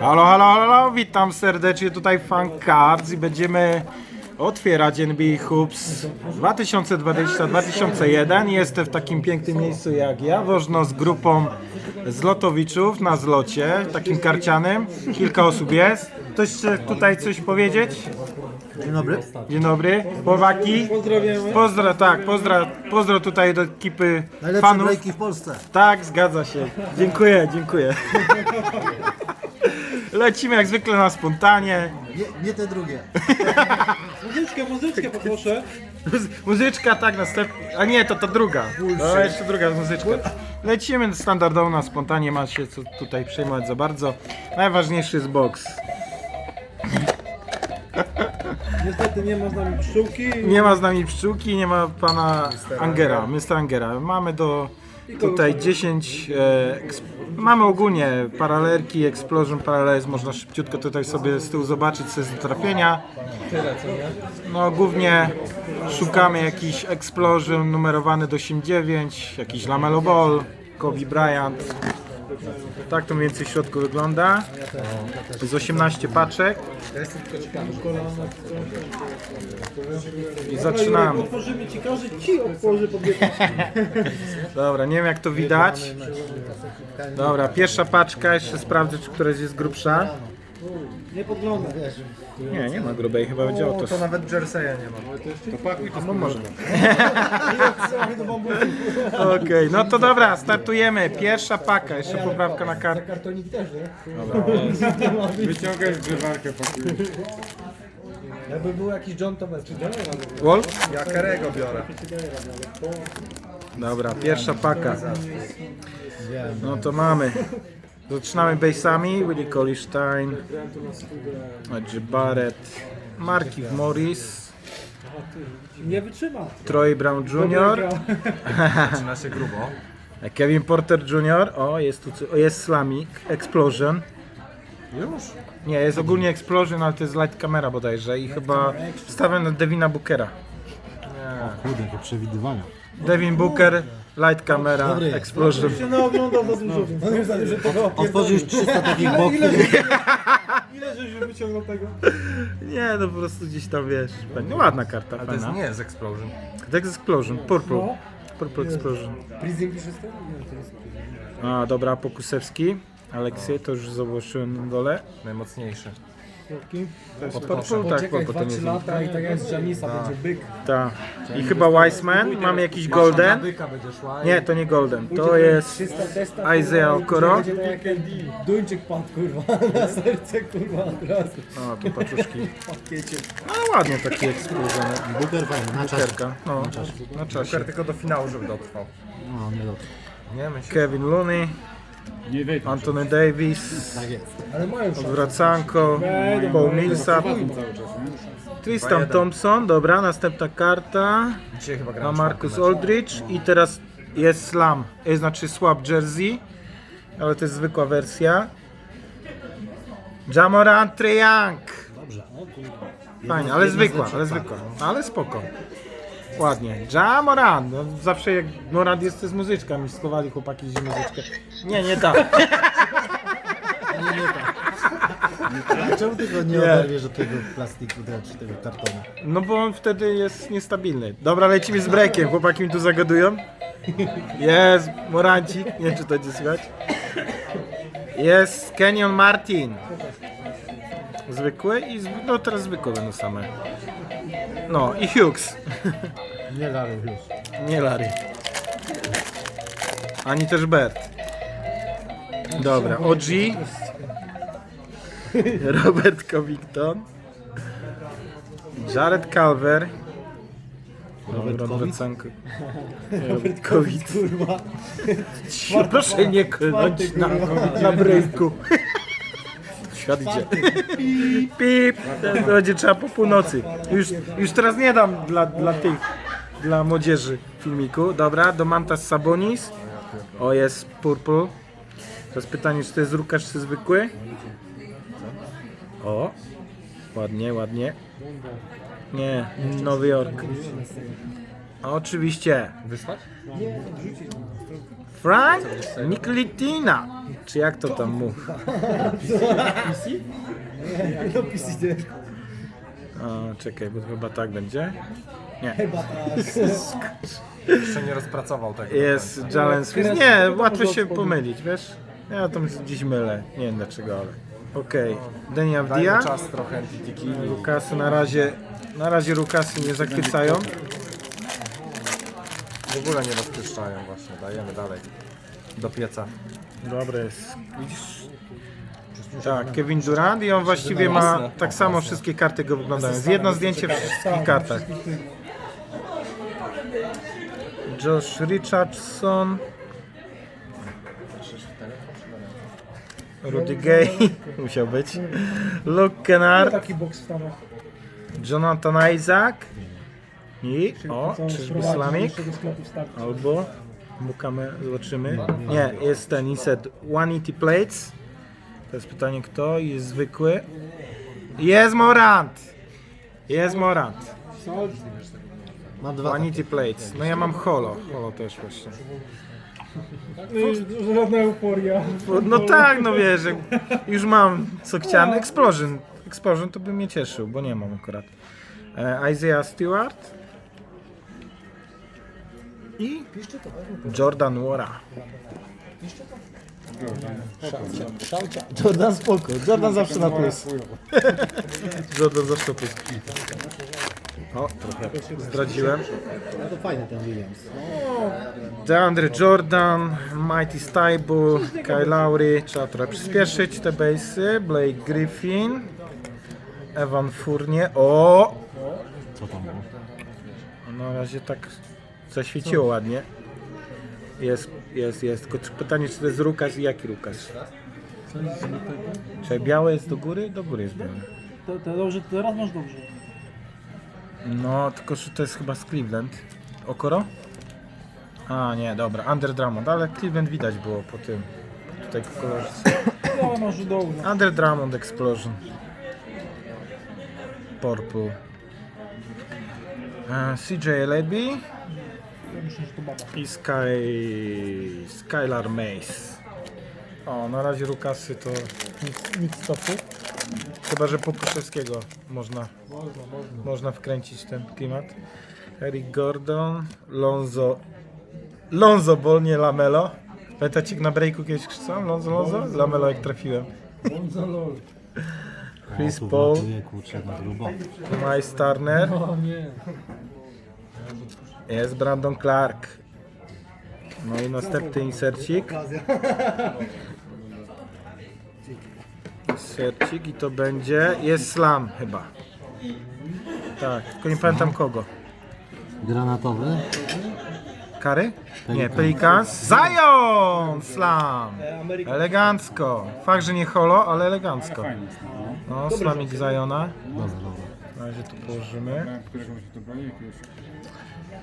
Halo, halo, halo, witam serdecznie tutaj Fan Cards i będziemy otwierać NBA Hoops 2020-2001. Jestem w takim pięknym miejscu jak ja, wożno z grupą zlotowiczów na zlocie, takim karcianym. Kilka osób jest. Ktoś chce tutaj coś powiedzieć? Dzień dobry. Dzień dobry, chłopaki. Pozdrawiamy. Pozdro, tak, pozdro, pozdro tutaj do ekipy Najlepsze fanów. w Polsce. Tak, zgadza się. Dziękuję, dziękuję. Lecimy jak zwykle na spontanie. Nie, nie te drugie. Muzyczkę, muzyczkę poproszę. Muzyczka tak następna. A nie, to ta druga. No, jeszcze druga muzyczka. Lecimy standardowo na spontanie, ma się co tutaj przejmować za bardzo. Najważniejszy jest box. Niestety nie ma z nami pszczółki. Nie ma z nami pszczółki, nie ma pana Angera, Mr. Angera. Mamy do tutaj 10. E, mamy ogólnie paralerki, Explosion Parallels, można szybciutko tutaj sobie z tyłu zobaczyć co jest do trafienia. No głównie szukamy jakiś Explosion numerowany do 8.9, jakiś Lamelo Ball, Kobe Bryant. Tak to mniej więcej w środku wygląda. Z 18 paczek. I zaczynamy. Dobra, nie wiem jak to widać. Dobra, pierwsza paczka, jeszcze sprawdzę, czy któraś jest grubsza. Nie podgląda. Nie, nie ma grubej, chyba będzie o to. To nawet jerseya nie ma. To pakuj to może. Okej, no to dobra, startujemy. Pierwsza paka, jeszcze poprawka na kartę. Kartonik też, nie? Wyciągaj zgrywarkę, pakujesz. Jakby był jakiś John to bez Wolf? Ja Karego biorę. Dobra, pierwsza paka. No to mamy. Zaczynamy base'ami. Willie Colistein, Barrett, Markif Morris, Nie wytrzyma. Troy Brown Jr., Zaczyna się grubo. Kevin Porter Jr. O, jest tu, o, jest Slamik, Explosion. Już? Nie, jest ogólnie Explosion, ale to jest Light Camera bodajże i chyba stawiam na Devina Bookera. Kurde, jakie przewidywania. Devin Booker, Light Camera, Dobry. Explosion. się naoglądał za dużo, więc on już zależy, że tego Otworzył już 300 takich boków. Ile żeś wyciągnął tego? Nie, no po prostu gdzieś tam wiesz. No, ładna karta, Ale to jest fajna. nie jest Explosion. To jest Explosion, Purple. No. Purple Explosion. Please English jest to? Nie, to jest... A, dobra, Pokusewski. Aleksej, to już zobaczyłem na dole. Najmocniejszy. Purple, tak, Poczekaj Purple to nie 2-3 jest. lata i tak jak z Janisa będzie byk. Ta. I chyba Wiseman, mamy jakiś Golden. Nie, to nie Golden, to jest 300 testa. Isaiah Okoro. Będzie tak jak Duńczyk padł kurwa na serce kurwa od razu. O, tu paczuszki. Pakiecie. No ładnie taki Explosion. Buker fajny, na czas. Bukerka, no, na czasie. Tylko do finału, żeby dotrwał. No, nie myśl. Kevin Looney, Anthony Davis, Tak jest. Ale mają szansę. Wracanko, Paul Millsap, Tristan Thompson, dobra, następna karta, a Marcus. Aldridge i teraz jest Slam, e, znaczy Swap Jersey, ale to jest zwykła wersja. Jamorant Triank. Dobrze. Fajnie, ale zwykła, ale zwykła, ale spoko. Ładnie. Jamorant, no zawsze jak Morant jest, to jest muzyczka, mi schowali chłopaki gdzieś muzyczkę. Nie, nie tak. A czemu ty go nie Nie. oderwiesz od tego plastiku, czy tego kartonu? No bo on wtedy jest niestabilny. Dobra, lecimy z breakiem. Chłopaki mi tu zagadują. Jest Morancik. Nie wiem, czy to będzie słychać. Jest Kenyon Martin. Zwykły i no teraz zwykłe będą same. No i Hughes. Nie dalej już. Nie Larry. Ani też Bert. Dobra, OG. Robert Covington. Jared Calver. Robert Covid? Robert Covid. Proszę nie klnąć na, na breaku. Świat idzie. Pip. To będzie trzeba po północy. Już, już teraz nie dam dla, dla tych, dla młodzieży filmiku. Dobra, Domantas Sabonis. O, jest Purple. Teraz pytanie, czy to jest rukasz, czy zwykły? O, ładnie, ładnie. Nie, Nowy Jork. A oczywiście Wysłać? Frank Niklitina. Czy jak to tam mówi? No pisy O, czekaj, bo chyba tak będzie. Chyba tak. Jeszcze nie rozpracował tego. Jest Jalen Smith. Nie, łatwo się pomylić, wiesz? Ja tam gdzieś mylę. Nie wiem dlaczego, ale. Okej. Denia Dajmy Wdia. czas trochę Tiki. Lukasy na razie. Na razie Lukasy nie zachwycają. W ogóle nie rozpuszczają właśnie. Dajemy dalej. Do pieca. Dobre jest. Widzisz? Tak, Kevin Durant i on właściwie ma tak samo wszystkie karty go wyglądają. Jest jedno zdjęcie w wszystkich kartach. Josh Richardson. Rudy Gay musiał być. Luke Kennard. Jonathan Isaac. I o, czyżby Slamik? Albo Mukamy, zobaczymy. Nie, jest ten Inset 180 Plates. To jest pytanie kto? Jest zwykły. Jest Morant! Jest Morant. Mam dwa. 180 Plates. No ja mam Holo. Holo też właśnie. No Żadna euforia. No tak, no wiesz, już mam co chciałem. Explosion. Explosion to by mnie cieszył, bo nie mam akurat. E, Isaiah Stewart. I Jordan Wara. Jordan spoko. Jordan zawsze na plus. Jordan zawsze plus. O, trochę zdradziłem. No to fajny ten Williams. DeAndre Jordan, Mighty Stable, Kyle Lowry, trzeba trochę przyspieszyć te base'y, Blake Griffin, Evan Fournier, o! Co tam było? Na razie tak zaświeciło ładnie. Jest, jest, jest. Tylko pytanie, czy to jest Rukas i jaki Rukas? Czy białe jest do góry? Do góry jest białe. To, to dobrze, teraz masz dobrze. No, tylko że to jest chyba z Cleveland. Okoro? A, nie, dobra. Under Drummond, ale Cleveland widać było po tym. Tutaj w kolorze. Ale masz dobrze. Under Drummond Explosion. Purple. E, CJ Leby Ja myślę, że to baba. i Sky... Skylar Mace. O, na razie Lukasy to nic, nic stopu. Chyba, że Popuszewskiego można, można wkręcić ten klimat. Eric Gordon, Lonzo... Lonzo Ball, nie Lamelo. Pamiętacie jak na breaku kiedyś krzyczałem? Lonzo, Lonzo? Lamelo jak trafiłem. On lol. Chris tu Paul, kurczę, na grubo. Miles Turner, O nie. Jest Brandon Clark. No i następny insercik. Insercik i to będzie, jest Slam chyba. Tak, tylko nie pamiętam kogo. Granatowy. Kary? Nie, Pelicans. Zion! Slam! Elegancko. Fakt, że nie holo, ale elegancko. No, slamik Ziona. Dobra, dobra. Na razie tu położymy.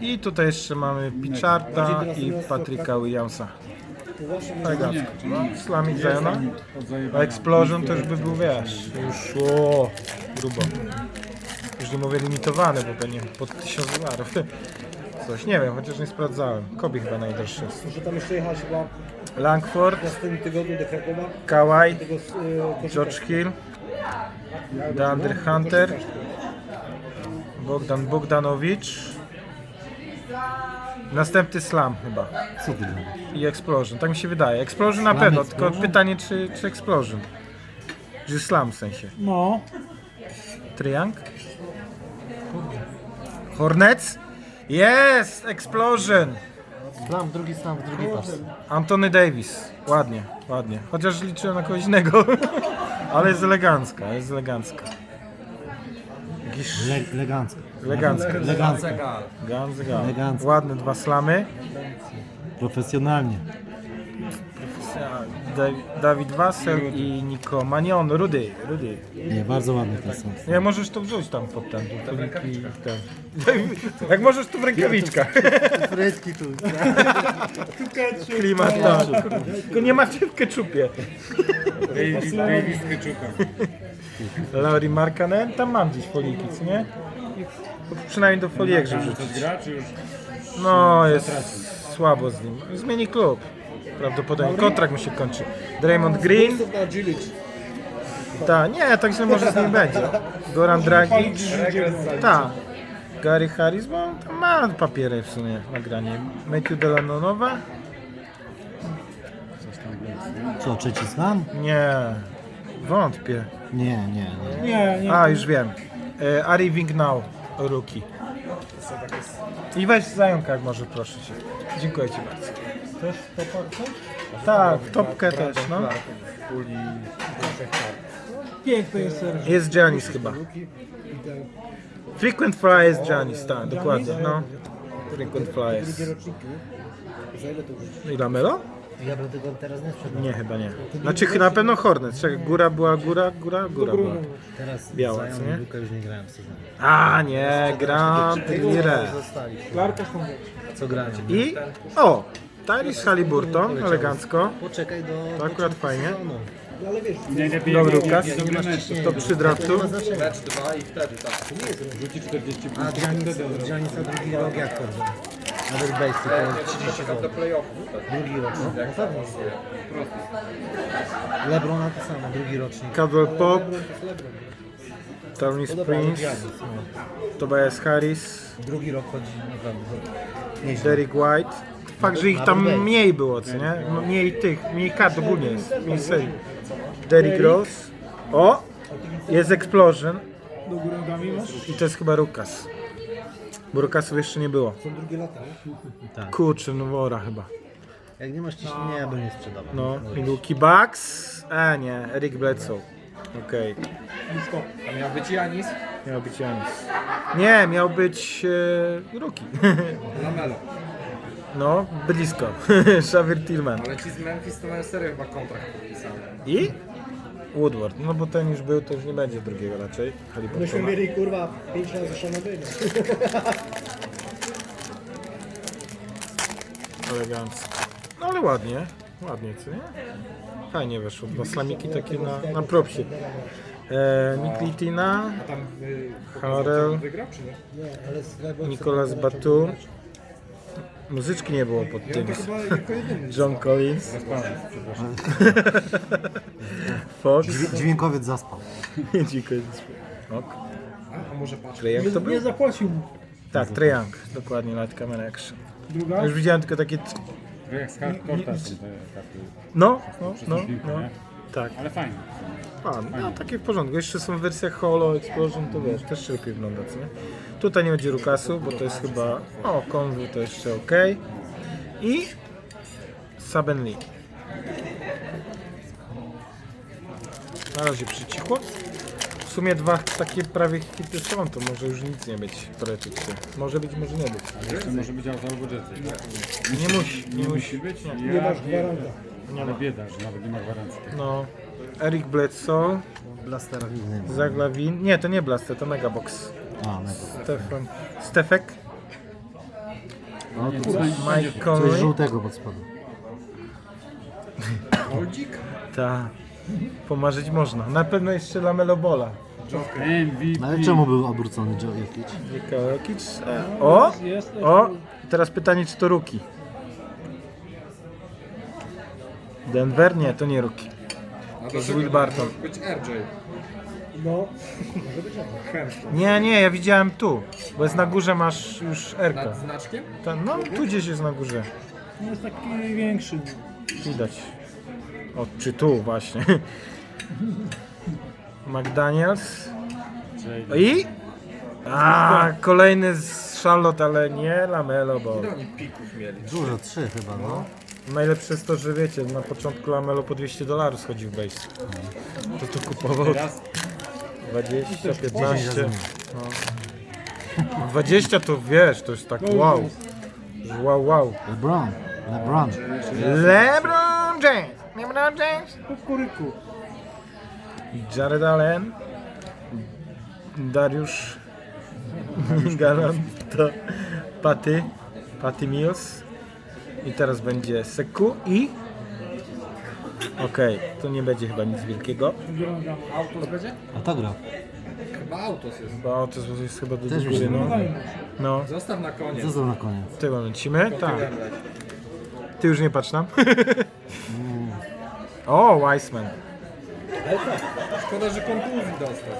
I tutaj jeszcze mamy Picharda i Patryka Williamsa. Elegancko. No, Slamik Ziona. A Explosion to już by był, wiesz, już o, grubo. Już nie mówię limitowany, bo pewnie pod 1000 dolarów. Coś, nie wiem, chociaż nie sprawdzałem. Kobi chyba najdroższy jest. Muszę tam jeszcze jechać chyba Langford, w następnym tygodniu do Krakowa. Kawhi, Tego y, George Hill, Deandre Hunter, Bogdan Bogdanowicz. Następny Slam chyba. Co ty? I Explosion, tak mi się wydaje. Explosion na Slam, pewno, tylko Explosion? pytanie czy, czy Explosion. Czy Slam w sensie. No. Triang? Hornets? Jest! Explosion! Slam, drugi slam, drugi pas. Anthony Davis. Ładnie, ładnie. Chociaż liczyłem na kogoś innego. Ale jest elegancka, jest elegancka. Jakiś Le elegancko. elegancka. Elegancko. Guns, guns. Elegancko. Ładne dwa slamy. Profesjonalnie. Da- Dawid Wassel i Niko Manion. Rudy, Rudy. Nie, bardzo ładny ten sam. Nie, możesz to wrzuć tam pod ten. tu poliki, ten. Jak możesz tu w rękawiczkach. Frytki tu. Klimat, tak. Tylko nie macie w keczupie. Davis Keczuka. Laurie Markanen, tam mam gdzieś foliki, co nie? Przynajmniej do foliek, żeby wrzucić. gra, czy już No, jest słabo z nim. Zmieni klub. Prawdopodobnie kontrakt mu się kończy. Draymond Green. Na. Tak, nie, także może z nim będzie. Goran Dragic. Tak. Gary Harris, bo on tam ma papiery w sumie nagranie. Matthew Delanonowa? Co, trzeci slam? Nie, wątpię. Nie, nie, nie. Nie. A, już wiem. E, Ari Wingnau, rookie. I weź zająka, jak może, proszę cię. Dziękuję ci bardzo. Też to patrzę? Tak, w topkę też, no. Piękny jest serwis. Jest Giannis chyba. Frequent Flyers Giannis, tak, dokładnie, no. Frequent Flyers. Za ile to będzie? I Lamelo? Ja bym tego teraz nie sprzedał. Nie, chyba nie. Znaczy na pewno Hornets. Czekaj, góra była, góra, góra, góra była. Teraz Biała, co nie? Luka już nie grałem w sezonie. A, nie, Grand Lire. Zostali. Co grają? I, o, Tyrese Halliburton, elegancko. Poczekaj do... To akurat fajnie. sezonu. Ale wiesz, Nie, lepiej Dobry jak Lukas. nie. To przy draftu. Ma. Mecz dwa i wtedy tak. Rzuci 40 A punktów. Giannis, wtedy. Giannis na drugi rok jak? Nawet base tylko 30 Czekam do playoffów. Tak. Drugi rok, no? Jak Na pewno. pasuje. Lebrona to samo, drugi rocznik. Caldwell Pop, ale Springs, Giannis, no. Tobias Harris, Drugi rok chodzi naprawdę. Nieźle. Derek White. Fakt, że ich tam mniej było, co nie? No, Mniej tych, mniej kart ogólnie jest, mniej serii. Derrick Rose. O! Jest Explosion. do góry nogami masz? I to jest chyba Rukas. Bo Rukasów jeszcze nie było. Są drugie lata. nie? Kurczę, no wora chyba. Jak nie masz ciśnienia, ja bym nie sprzedawał. No, Milwaukee Bucks. A nie, Eric Bledsoe. Okej, Blisko. A miał być Janis? miał być Janis. Nie, miał być e, Rookie. Lamelo. No, blisko. Xavier Tillman. Ale ci z Memphis to mają serio chyba kontrakt podpisany. I? Woodward. No bo ten już był, to już nie będzie drugiego raczej. Myśmy Halliburtona. mieli kurwa 5 razy szanowania. Elegancko. No ale ładnie. Ładnie, co nie? Fajnie weszło. Dwa slamiki takie na, na propsie. E, Nick Litina, A tam Harrell, wygrał czy nie? Nie, ale z Lebron Nicolas Batum. Muzyczki nie było pod tym. Chyba jako jedyny. John Collins. Fox. Dźwię- Dźwiękowiec zaspał. Dziękuję. Ok. A, a może patrz. Trae Young to Nie, był? nie zapłacił. Tak, Young. Dokładnie, Light Camera Action. Druga? Już widziałem tylko takie... To jak z hardcorta są te karty. No, no, no, no. nie? Tak. Ale fajnie. A, no takie w porządku. Jeszcze są w wersjach Holo, Explosion, to wiesz, też się lepiej wygląda, co nie? Tutaj nie będzie Rukasu, bo to jest chyba... O, Konwu to jeszcze ok. I... Saben Lee. Na razie przycichło. W sumie dwa takie prawie hity są, to może już nic nie być teoretycznie. Może być, może nie być. Jeszcze może być auto albo Jetsy. Nie musi, nie musi. Musi być? Nie masz gwaranta. Ale bieda, że nawet nie ma gwarancji. No. Eric Bledsoe, Blastera nie ma. Zaglawin. Nie, to nie Blaster, to Megabox. A, nebo. Stefan. Stefek. No to Mike coś Conley. żółtego pod spodem. Holdzik? Ta. Pomarzyć można. Na pewno jeszcze Lamelo Bola. MVP. No ale czemu był obrócony Joe Jokic? Nikola Jokic. E, O! O! Teraz pytanie, czy to Ruki? Denver? Nie, to nie Ruki. A To jest Will Barton. Może być RJ. No, może być. Chemstone. Nie, nie, ja widziałem tu. Bo jest na górze masz już Nad Erkę. znaczkiem? Ta- No, tu gdzieś jest na górze. Nie jest taki większy. Widać. O, czy tu właśnie. McDaniels. I? A, kolejny z Charlotte, ale nie Lamelo, bo Ile oni pików mieli? Dużo, trzy chyba, no. najlepsze jest to, że wiecie, na początku Lamelo po 200 dolarów schodził w base. To tu kupował Teraz 20, 10 15. razy mniej. No. 20 to wiesz, to jest tak wow. Wow, wow. LeBron. LeBron. LeBron James. LeBron James. Kukuryku. Jared Allen, Dariusz Galan, to Paty, Paty Mills i teraz będzie Seku i okej, to nie będzie chyba nic wielkiego, Autos będzie? A to gra. Chyba autos jest. bo to jest chyba do Też góry, no. no, Zostaw na koniec. Zrobił na koniec? tego lecimy, tak. Ty już nie patrz tam. o, Weissman. Szkoda, że kontuzji dostał.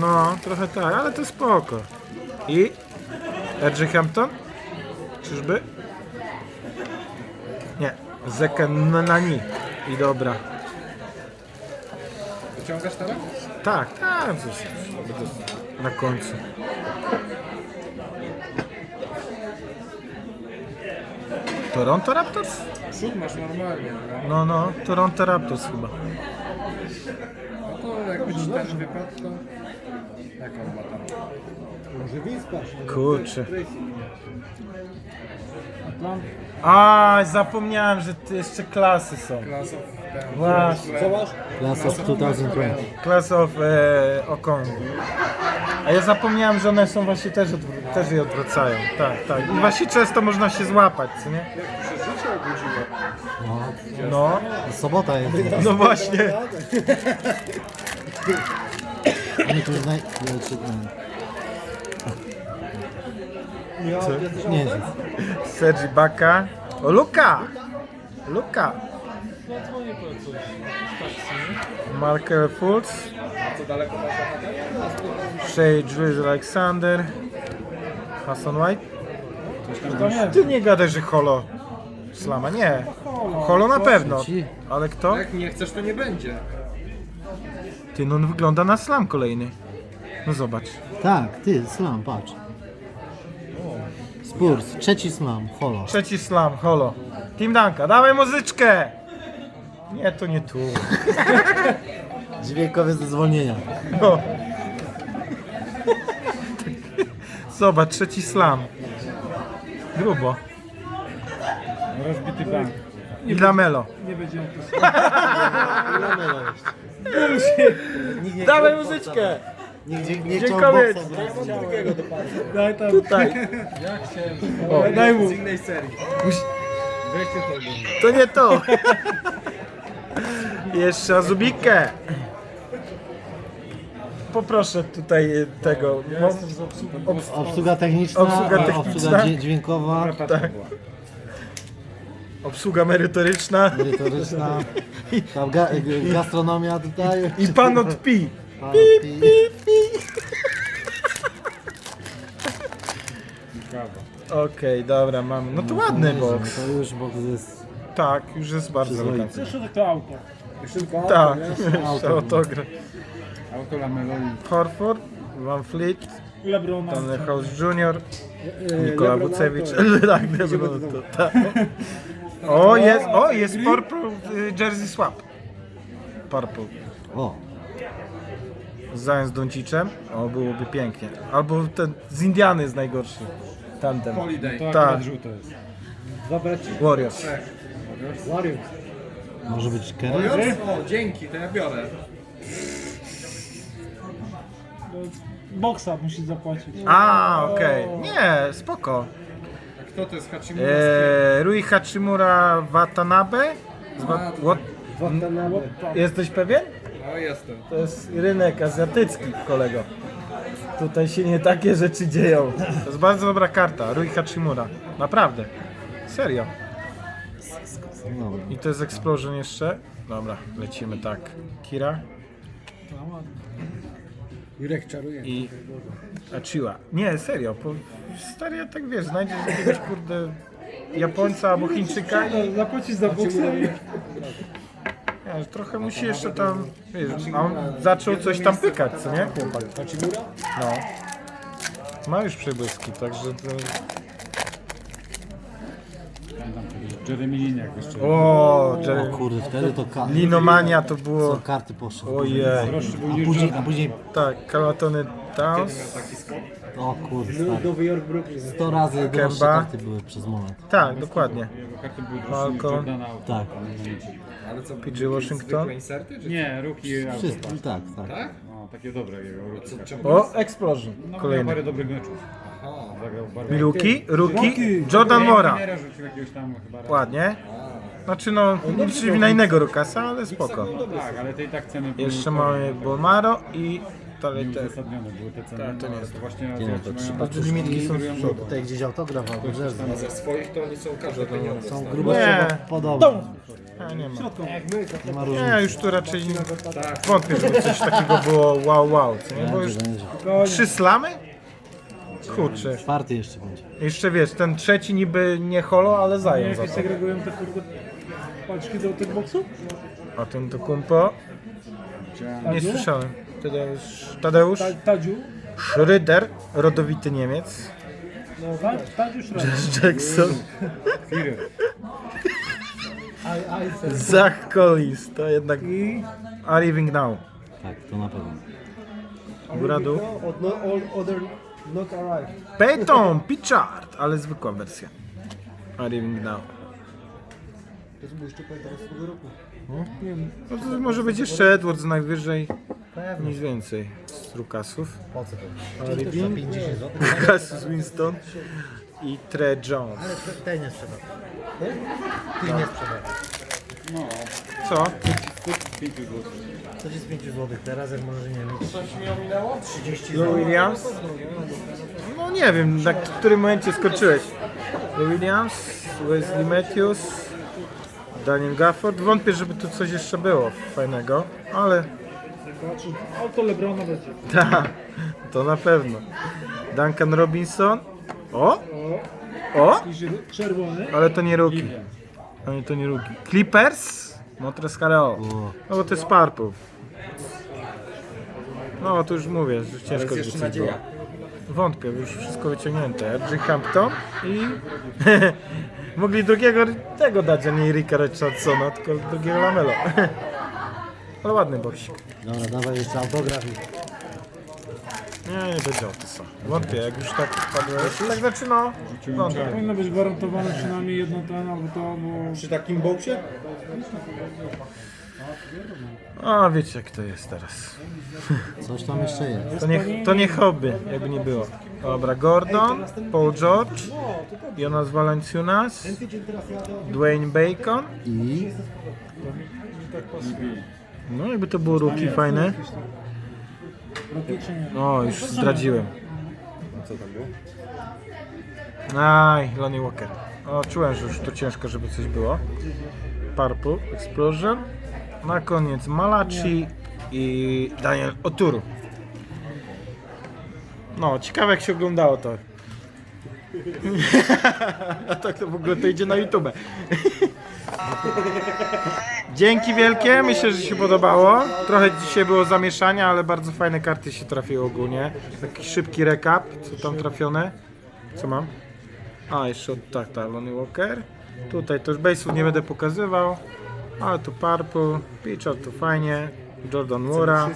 No, trochę tak, ale to spoko. I? RJ Hampton? Czyżby? Nie. Zeke Nani. I dobra. Wyciągasz teraz? Tak, tak. cóż, Na końcu. Toronto Raptors? Przód masz normalnie. no. No, no, Toronto Raptors chyba. No to jakby ci ten wypadł, to... Jak on ma tam? Może wispasz. Kurczę. A, zapomniałem, że ty jeszcze klasy są. Ten... Właśnie. Co masz? Class of 2020. Class of e, Okong. A ja zapomniałem, że one są właśnie też, odwr- też je odwracają. Tak, tak. I właśnie często można się złapać, co nie? No, No, sobota jest. no właśnie. Nie, to już naj... nie, czy- nie. Nie jest. Sergi Baka. O, Luka! Luka! Markel Fultz. Co daleko masz Shea Julius Alexander. Hassan White. Ty nie gadaj, że Holo. Slama, nie. Holo na pewno. Ale kto? Jak nie chcesz, to nie będzie. Ty, no on wygląda na slam kolejny. No zobacz. Tak, ty, slam, patrz. Spurs, trzeci slam, holo. Trzeci slam, holo. Team Danka, dawaj muzyczkę! Nie, to nie tu. Dźwiękowe ze zwolnienia. No. Zobacz, trzeci slam. Grubo. Rozbity bank. I Lamelo. Dawaj muzyczkę! Nigdzie nie Dziękuję. Daj tam. Tutaj. O, daj mu. Z innej serii. Weźcie to. To nie to. Jeszcze Azubikę. Poproszę tutaj y, tego. mo- Obsługa techniczna, Obsługa a techniczna. obsługa dźwię- dźwiękowa, Tak. Obsługa merytoryczna merytoryczna, tam ga gastronomia tutaj. i pan od pi. Pan- Kawa. Okej, dobra, mam. No to ładny box. To już box jest Tak, już jest bardzo Przyzwoity. elegancki. Jeszcze to auto. Jeszcze tylko auto, Tak, nie? jeszcze autograf. Auto Lamelo i Horford, Van Fleet, Lebrona. Tony House Jr., E, Nikola Lebron auto. Tak, Lebron, to, tak. O, jest, o, jest Purple y, Jersey Swap. Purple. O, Zając z. O, byłoby pięknie. Albo ten z Indiany jest najgorszy. Tandem. Holiday. to Tak. żółte jest. Dwa braci. Warriors. Warriors. Może być Kerry? O, dzięki, to ja biorę. Boksa musi zapłacić. A, okej. Nie, spoko. A kto to jest Hachimura? Eee, Rui Hachimura Watanabe? Z wa-. Jesteś pewien? No jestem. To jest rynek azjatycki, kolego. Tutaj się nie takie rzeczy dzieją. To jest bardzo dobra karta, Rui Hachimura. Naprawdę. Serio. No, I to jest Explosion jeszcze. Dobra, lecimy tak. Kira Jurek czaruje. i Achiwa. Nie, serio. Po, stary, ja tak wiesz, znajdziesz jakiegoś kurde Japońca albo Chińczyka i Zapłacić za boksa i... wiesz, trochę musi jeszcze tam, wiesz, a on zaczął coś tam pykać, co nie? Chłopak. Hachimura? No. Ma już przybłyski, także to... Pamiętam kiedyś Jeremy Lin jak jeszcze. O, o Jerry. kurde, wtedy to ka Linomania to co było... karty poszły. Ojej. A później, a później, Tak, Kalatony Towns. o kurde, stary. Nowy Jork, Brooklyn. 100 razy droższe Kemba. karty były przez moment. Tak, dokładnie. Jego karty były droższe niż Falcon. Jordana. Tak. Ale co, PG Washington? inserty, czy Nie, auto. Wszystko, tak, tak. tak? No, takie dobre jego karty. O, Explosion. No, miał Kolejny. parę dobrych meczów. Zagrał bardzo. Miluki, Ruki, Jordan Mora. Minera rzucił jakiegoś tam chyba raz. Ładnie. Znaczy no, liczyli na innego Rukasa, ale spoko. Tak, ale tej tak ceny były Jeszcze mamy Bolmaro i dalej te. Nieuzasadnione były te ceny. Tak, to nie ale jest. to właśnie Nie, no to mają- trzy Znaczy limitki są z No przodu. tutaj gdzieś autograf albo. Ze swoich to oni są każde pieniądze. Są stare. grubościowo Nie. podobne. A, nie ma. Nie ma. Nie, już tu raczej wątpię, żeby coś takiego było wow wow, co nie? Bo już Będzie, będzie. trzy slamy? Kurczę. Czwarty jeszcze będzie. Jeszcze wiesz, ten trzeci niby nie holo, ale zajął za to. segregują te kurde paczki do tych boksów? A ten to kumpo? Nie słyszałem. Tadeusz, Tadeusz Ta, Tadziu? Schröder, rodowity Niemiec. No, ta, Tadziu Szraj. Jackson. Zach Collins, to jednak I... Arriving Now. Tak, to na pewno. Góra dół. Od no, all other not arrived. Peyton Pichard, ale zwykła wersja. Arriving Now. To był jeszcze pamiętam z tego roku. No to może być jeszcze Edwards najwyżej. Nic więcej z Rukasów. Po co to? Arriving, 50 zł. Rukasus Winston i Tre Jones. Ale tej nie sprzedał. Ty nie sprzedał. Co? Coś jest 5 zł teraz, jak może nie mieć. 30 Lou zł. Williams? No nie wiem, na którym momencie skończyłeś. Lou Williams, Wesley Matthews, Daniel Gafford. Wątpię, żeby tu coś jeszcze było fajnego, ale Auto Lebrona będzie. tak, to na pewno. Duncan Robinson. O! O! Czerwony. Ale to nie Rookie. Ale to nie Rookie. Clippers? Montres Harrell. No bo to jest Purple. No to już mówię, że ciężko jest jeszcze. Wątpię, już wszystko wyciągnięte. RG Hampton i... Mogli drugiego tego dać, a nie Ricka Richardsona, tylko drugiego Lamelo. Ale ładny boksik. Dobra, dawaj jeszcze autograf Nie, nie będzie Otysa. Wątpię, jak już tak wpadłeś. Tak znaczy no, wątpię. Powinno być gwarantowane przynajmniej jedno ten albo to, bo... Przy takim boksie? A wiecie jak to jest teraz. coś tam jeszcze jest. To nie, to nie hobby, jakby nie było. Dobra, Gordon, Paul George, Jonas Valanciunas, Dwayne Bacon. I No jakby to było ruki fajne. No już zdradziłem. Co tam było? Aj, Lonnie Walker. O, czułem, że już to ciężko, żeby coś było. Purple, Explosion. Na koniec Malachi i Daniel Oturu. No, ciekawe jak się oglądało to. A tak to w ogóle to idzie na YouTube. Dzięki wielkie, myślę, że się podobało. Trochę dzisiaj było zamieszania, ale bardzo fajne karty się trafiły ogólnie. Taki szybki recap, co tam trafione. Co mam? A, jeszcze od, tak, tak, Lonnie Walker. Tutaj to już base'ów nie będę pokazywał. Ale tu Purple, Pitcher to fajnie. Jordan Mura.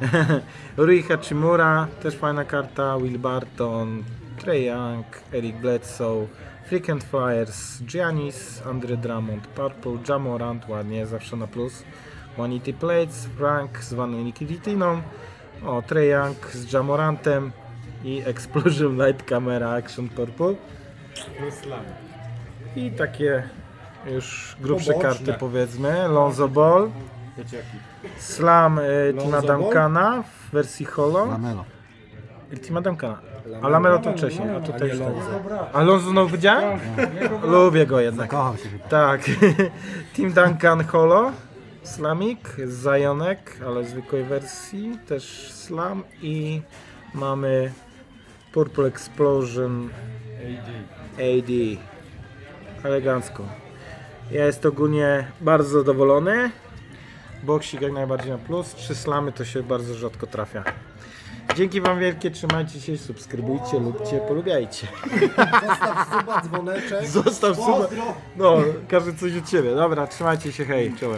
Rui Hachimura, też fajna karta. Will Barton, Trey Young, Eric Bledsoe, Frequent Flyers, Giannis, Andre Drummond, Purple, Jamorant, ładnie, zawsze na plus. Vanity Plates, Frank z Vaną Nikitiną, o, Trey Young z Jamorantem i Explosion Light Camera Action Purple. I takie już grubsze Poboczne. karty powiedzmy. Lonzo Ball, Slam y, Lonzo Ball? Duncana w wersji holo. Lamelo. Tima Duncana. A Lamelo to wcześniej, a tutaj już tak. A Lonzo znowu widziałem? Lubię go jednak. Kocham się chyba. Tak. Team Duncan Holo. Slamik, Zajonek, ale w zwykłej wersji, też Slam i mamy Purple Explosion AD. Elegancko. Ja jest ogólnie bardzo zadowolony. Boksik jak najbardziej na plus. Trzy slamy to się bardzo rzadko trafia. Dzięki Wam wielkie, trzymajcie się, subskrybujcie, lubcie, polubiajcie. Zostaw suba, dzwoneczek. Zostaw suba. No, każdy coś od Ciebie. Dobra, trzymajcie się, hej, czołem.